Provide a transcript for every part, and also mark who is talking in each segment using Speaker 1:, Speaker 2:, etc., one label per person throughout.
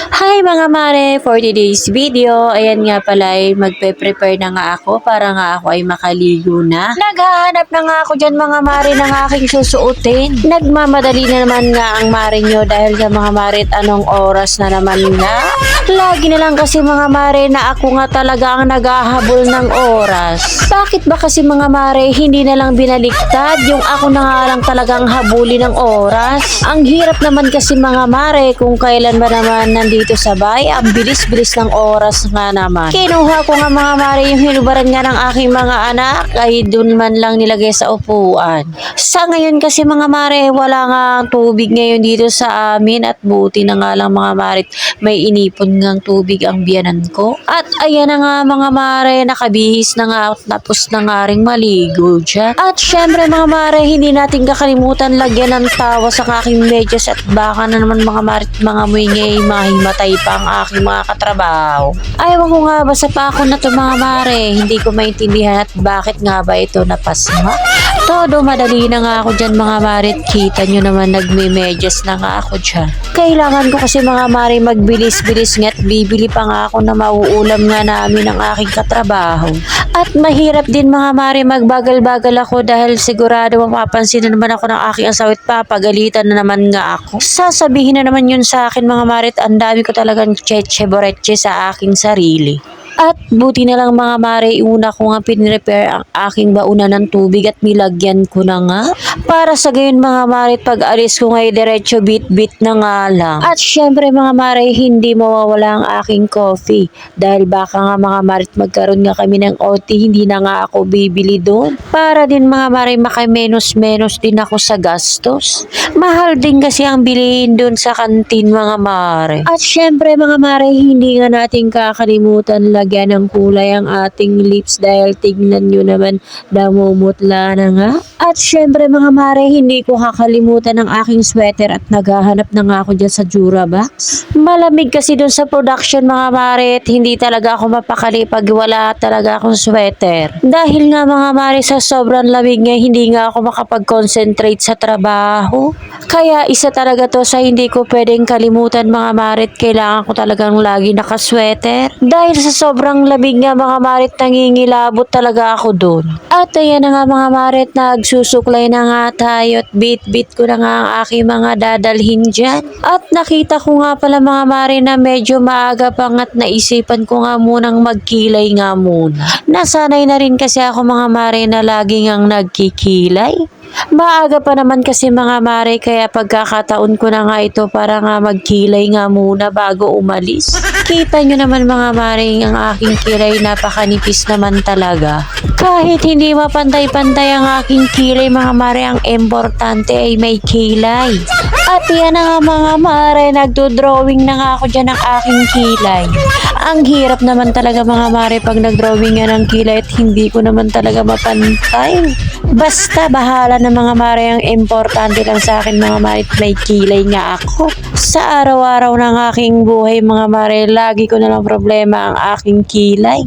Speaker 1: Hi mga mare! For today's video, ayan nga pala ay magpe-prepare na nga ako para nga ako ay makaligo na. Naghahanap na nga ako dyan mga mare ng aking susuotin. Nagmamadali na naman nga ang mare nyo dahil sa mga mare at anong oras na naman nga. Lagi na lang kasi mga mare na ako nga talaga ang naghahabol ng oras. Bakit ba kasi mga mare hindi na lang binaliktad yung ako na nga lang talagang habuli ng oras? Ang hirap naman kasi mga mare kung kailan ba naman nandito sa bay, ang bilis-bilis ng oras nga naman. Kinuha ko nga mga mare yung hinubaran nga ng aking mga anak ay dun man lang nilagay sa upuan. Sa ngayon kasi mga mare, wala nga tubig ngayon dito sa amin at buti na nga lang mga mare, may inipon ngang tubig ang biyanan ko. At ayan na nga mga mare, nakabihis na nga at tapos na nga ring maligo dyan. At syempre mga mare, hindi natin kakalimutan lagyan ng tawa sa aking medyas at baka na naman mga mare mga muingay mahimatay pa ang aking mga katrabaho. Ayaw ko nga ba sa pako na to mga mare, hindi ko maintindihan at bakit nga ba ito napasma? Todo madali na nga ako dyan mga mare at kita nyo naman nagme-medyas na nga ako dyan. Kailangan ko kasi mga mare magbilis-bilis nga at bibili pa nga ako na mauulam nga namin ang aking katrabaho. At mahirap din mga mare magbagal-bagal ako dahil sigurado mapapansin na naman ako ng aking asawa at papagalitan na naman nga ako. Sasabihin na naman yun sa akin mga mare at ang dami ko talagang cheche boreche sa aking sarili. At buti na lang mga mare, una ko nga pinrepair ang aking bauna ng tubig at nilagyan ko na nga. Para sa gayon mga mare, pag alis ko ngay diretso bit-bit na nga lang. At syempre mga mare, hindi mawawala ang aking coffee. Dahil baka nga mga mare, magkaroon nga kami ng OT, hindi na nga ako bibili doon. Para din mga mare, makamenos-menos din ako sa gastos. Mahal din kasi ang bilihin doon sa kantin mga mare. At syempre mga mare, hindi nga natin kakalimutan lagyan ng kulay ang ating lips dahil tignan nyo naman damumutla na nga. At syempre mga mare, hindi ko kakalimutan ang aking sweater at naghahanap na nga ako dyan sa Durabox. Malamig kasi doon sa production mga mare at hindi talaga ako mapakali pag wala talaga akong sweater. Dahil nga mga mare sa sobrang lamig nga hindi nga ako makapag-concentrate sa trabaho. Kaya isa talaga to sa hindi ko pwedeng kalimutan mga marit. Kailangan ko talagang lagi nakasweater. Dahil sa sobrang lamig nga mga marit, nangingilabot talaga ako doon. At ayan na nga mga marit, nagsusuklay na nga tayo at bit-bit ko na nga ang aking mga dadalhin dyan. At nakita ko nga pala mga marit na medyo maaga pang at naisipan ko nga munang magkilay nga muna. Nasanay na rin kasi ako mga marit na lagi ngang nagkikilay. Maaga pa naman kasi mga mare kaya pagkakataon ko na nga ito para nga magkilay nga muna bago umalis. Kita nyo naman mga mare ang aking kilay napakanipis naman talaga. Kahit hindi mapantay-pantay ang aking kilay mga mare ang importante ay may kilay. At yan na nga mga mare, nagdo-drawing na nga ako dyan ng aking kilay. Ang hirap naman talaga mga mare pag nag-drawing nga ng kilay at hindi ko naman talaga mapantay. Basta bahala na mga mare ang importante lang sa akin mga mare may kilay nga ako. Sa araw-araw ng aking buhay mga mare, lagi ko na lang problema ang aking kilay.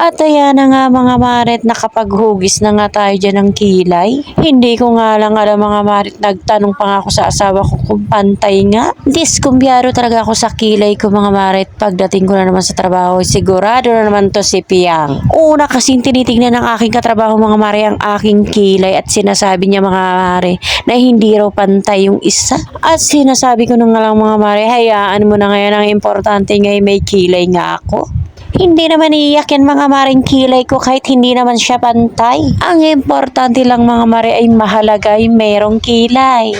Speaker 1: At ayan na nga mga marit, nakapaghugis na nga tayo dyan ng kilay. Hindi ko nga lang alam mga marit, nagtanong pa nga ako sa asawa ko kung pantay nga. Diskumbyaro talaga ako sa kilay ko mga marit. Pagdating ko na naman sa trabaho, sigurado na naman to si Piang. Una kasing tinitingnan ng aking katrabaho mga mare ang aking kilay at sinasabi niya mga mare na hindi raw pantay yung isa. At sinasabi ko na nga lang mga mare, hayaan mo na ngayon ang importante ngayon may kilay nga ako. Hindi naman iiyak yan mga maring kilay ko kahit hindi naman siya pantay. Ang importante lang mga mare ay mahalaga ay merong kilay.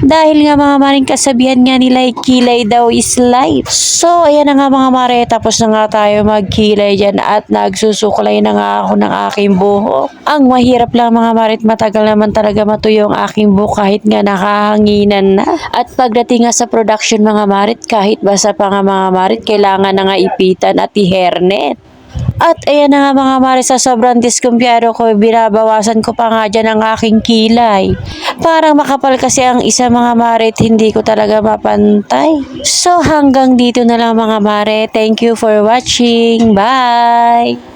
Speaker 1: Dahil nga mga maring kasabihan nga nila ay kilay daw is life. So, ayan na nga mga mare, tapos na nga tayo magkilay dyan at nagsusuklay na nga ako ng aking buhok. Ang mahirap lang mga mare at matagal naman talaga matuyo ang aking buhok kahit nga nakahanginan na. At pagdating nga sa production mga marit, kahit basa pa nga mga marit, kailangan na nga ipitan at i-hairnet. At ayan na nga mga mare, sa sobrang diskumpiyado ko, binabawasan ko pa nga dyan ang aking kilay. Parang makapal kasi ang isa mga mare, at hindi ko talaga mapantay. So hanggang dito na lang mga mare. Thank you for watching. Bye!